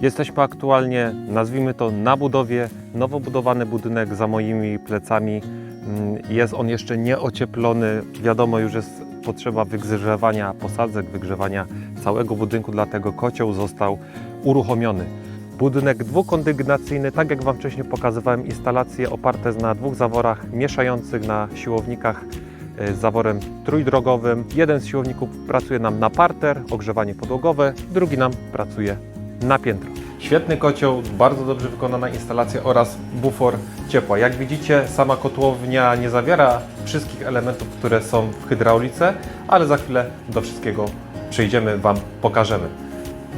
Jesteśmy aktualnie, nazwijmy to, na budowie. Nowo budowany budynek za moimi plecami. Mm, Jest on jeszcze nieocieplony. Wiadomo, już jest potrzeba wygrzewania posadzek, wygrzewania całego budynku, dlatego kocioł został uruchomiony. Budynek dwukondygnacyjny, tak jak Wam wcześniej pokazywałem, instalacje oparte na dwóch zaworach mieszających na siłownikach e, z zaworem trójdrogowym. Jeden z siłowników pracuje nam na parter, ogrzewanie podłogowe, drugi nam pracuje na piętro. Świetny kocioł, bardzo dobrze wykonana instalacja oraz bufor ciepła. Jak widzicie, sama kotłownia nie zawiera wszystkich elementów, które są w hydraulice, ale za chwilę do wszystkiego przejdziemy, Wam pokażemy.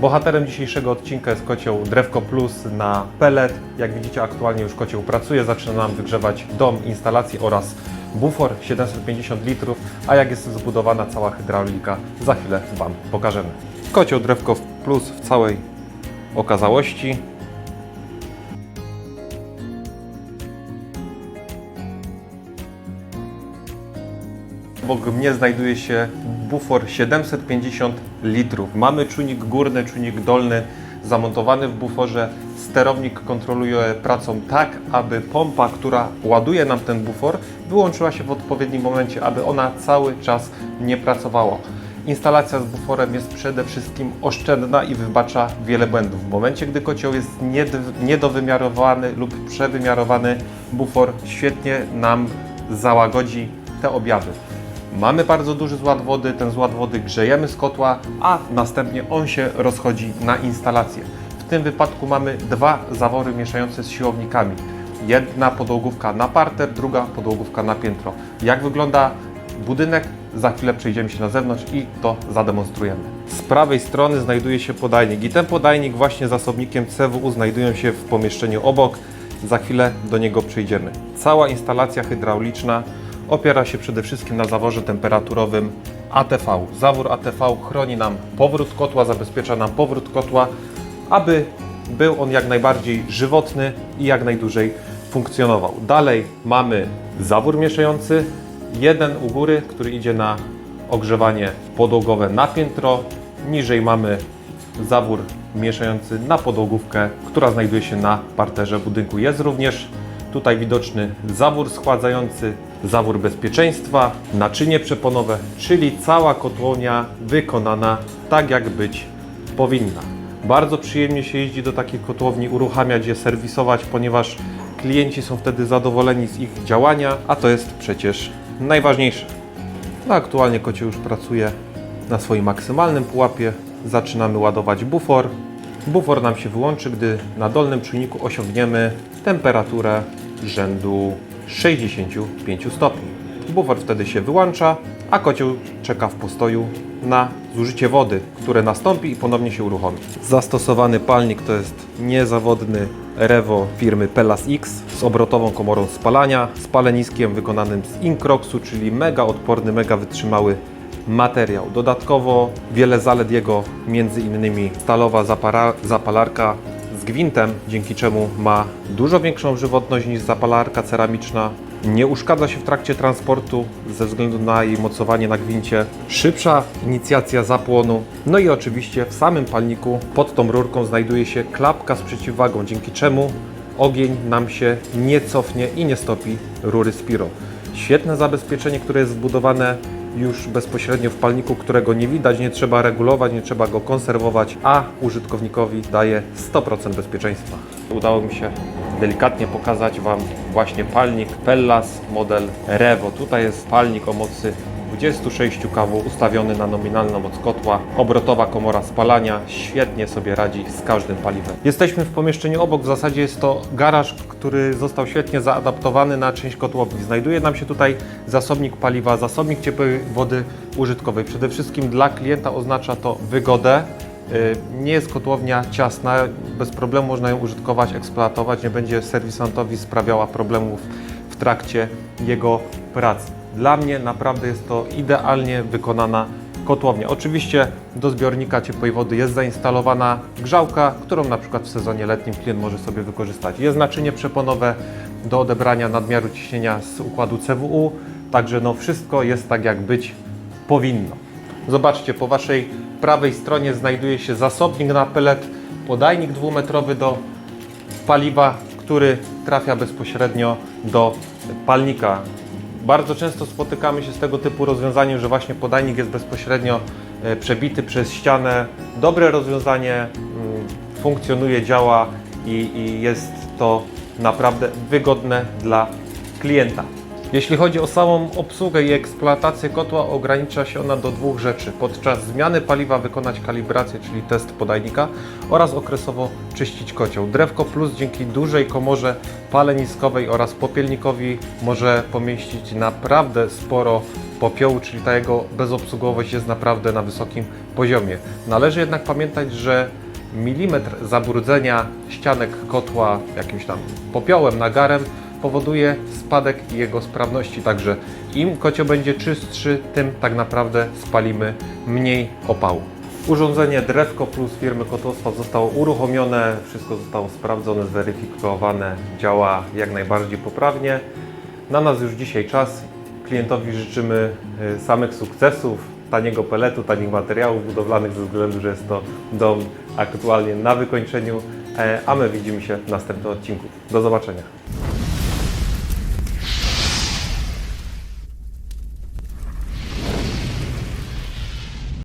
Bohaterem dzisiejszego odcinka jest kocioł Drewko Plus na pellet. Jak widzicie, aktualnie już kocioł pracuje, zaczyna nam wygrzewać dom, instalację oraz bufor 750 litrów, a jak jest zbudowana cała hydraulika, za chwilę Wam pokażemy. Kocioł Drewko Plus w całej okazałości. Obok mnie znajduje się bufor 750 litrów. Mamy czujnik górny, czujnik dolny zamontowany w buforze. Sterownik kontroluje pracą tak, aby pompa, która ładuje nam ten bufor, wyłączyła się w odpowiednim momencie, aby ona cały czas nie pracowała. Instalacja z buforem jest przede wszystkim oszczędna i wybacza wiele błędów. W momencie, gdy kocioł jest nied- niedowymiarowany lub przewymiarowany, bufor świetnie nam załagodzi te objawy. Mamy bardzo duży zład wody, ten zład wody grzejemy z kotła, a następnie on się rozchodzi na instalację. W tym wypadku mamy dwa zawory mieszające z siłownikami. Jedna podłogówka na parter, druga podłogówka na piętro. Jak wygląda budynek? Za chwilę przejdziemy się na zewnątrz i to zademonstrujemy. Z prawej strony znajduje się podajnik i ten podajnik właśnie zasobnikiem CWU znajdują się w pomieszczeniu obok. Za chwilę do niego przejdziemy. Cała instalacja hydrauliczna opiera się przede wszystkim na zaworze temperaturowym ATV. Zawór ATV chroni nam powrót kotła, zabezpiecza nam powrót kotła, aby był on jak najbardziej żywotny i jak najdłużej funkcjonował. Dalej mamy zawór mieszający, jeden u góry, który idzie na ogrzewanie podłogowe na piętro. Niżej mamy zawór mieszający na podłogówkę, która znajduje się na parterze budynku. Jest również tutaj widoczny zawór schładzający, zawór bezpieczeństwa, naczynie przeponowe, czyli cała kotłownia wykonana tak jak być powinna. Bardzo przyjemnie się jeździ do takiej kotłowni, uruchamiać je, serwisować, ponieważ klienci są wtedy zadowoleni z ich działania, a to jest przecież najważniejsze. No aktualnie kocie już pracuje na swoim maksymalnym pułapie. Zaczynamy ładować bufor. Bufor nam się wyłączy, gdy na dolnym czujniku osiągniemy temperaturę rzędu 65 stopni. Bufor wtedy się wyłącza, a kocioł czeka w postoju na zużycie wody, które nastąpi i ponownie się uruchomi. Zastosowany palnik to jest niezawodny Revo firmy Pelas X z obrotową komorą spalania, spaleniskiem wykonanym z Incroxu, czyli mega odporny, mega wytrzymały materiał. Dodatkowo wiele zalet jego, między innymi stalowa zapalarka z gwintem, dzięki czemu ma dużo większą żywotność niż zapalarka ceramiczna. Nie uszkadza się w trakcie transportu ze względu na jej mocowanie na gwincie. Szybsza inicjacja zapłonu. No i oczywiście w samym palniku pod tą rurką znajduje się klapka z przeciwwagą, dzięki czemu ogień nam się nie cofnie i nie stopi rury Spiro. Świetne zabezpieczenie, które jest wbudowane już bezpośrednio w palniku, którego nie widać, nie trzeba regulować, nie trzeba go konserwować, a użytkownikowi daje 100% bezpieczeństwa. Udało mi się delikatnie pokazać Wam właśnie palnik Pellas model Revo. Tutaj jest palnik o mocy 26 kW ustawiony na nominalną moc kotła. Obrotowa komora spalania świetnie sobie radzi z każdym paliwem. Jesteśmy w pomieszczeniu obok, w zasadzie jest to garaż, który został świetnie zaadaptowany na część kotłowni. Znajduje nam się tutaj zasobnik paliwa, zasobnik ciepłej wody użytkowej. Przede wszystkim dla klienta oznacza to wygodę, Nie jest kotłownia ciasna, bez problemu można ją użytkować, eksploatować, nie będzie serwisantowi sprawiała problemów w trakcie jego pracy. Dla mnie naprawdę jest to idealnie wykonana kotłownia. Oczywiście do zbiornika ciepłej wody jest zainstalowana grzałka, którą na przykład w sezonie letnim klient może sobie wykorzystać. Jest naczynie przeponowe do odebrania nadmiaru ciśnienia z układu CWU, także no wszystko jest tak jak być powinno. Zobaczcie, po Waszej prawej stronie znajduje się zasobnik na pelet podajnik dwumetrowy do paliwa, który trafia bezpośrednio do palnika. Bardzo często spotykamy się z tego typu rozwiązaniem, że właśnie podajnik jest bezpośrednio e, przebity przez ścianę. Dobre rozwiązanie, mm, funkcjonuje, działa i, i jest to naprawdę wygodne dla klienta. Jeśli chodzi o samą obsługę i eksploatację kotła, ogranicza się ona do dwóch rzeczy. Podczas zmiany paliwa wykonać kalibrację, czyli test podajnika oraz okresowo czyścić kocioł. Drewko Plus dzięki dużej komorze paleniskowej oraz popielnikowi może pomieścić naprawdę sporo popiołu, czyli ta jego bezobsługowość jest naprawdę na wysokim poziomie. Należy jednak pamiętać, że milimetr zabrudzenia ścianek kotła jakimś tam popiołem, nagarem powoduje spadek jego sprawności, także im kocioł będzie czystszy, tym tak naprawdę spalimy mniej opału. Urządzenie Drewko Plus firmy Kotłowstwa zostało uruchomione, wszystko zostało sprawdzone, zweryfikowane, działa jak najbardziej poprawnie. Na nas już dzisiaj czas. Klientowi życzymy y, samych sukcesów, taniego peletu, tanich materiałów budowlanych ze względu, że jest to dom aktualnie na wykończeniu, e, a my widzimy się w następnym odcinku. Do zobaczenia.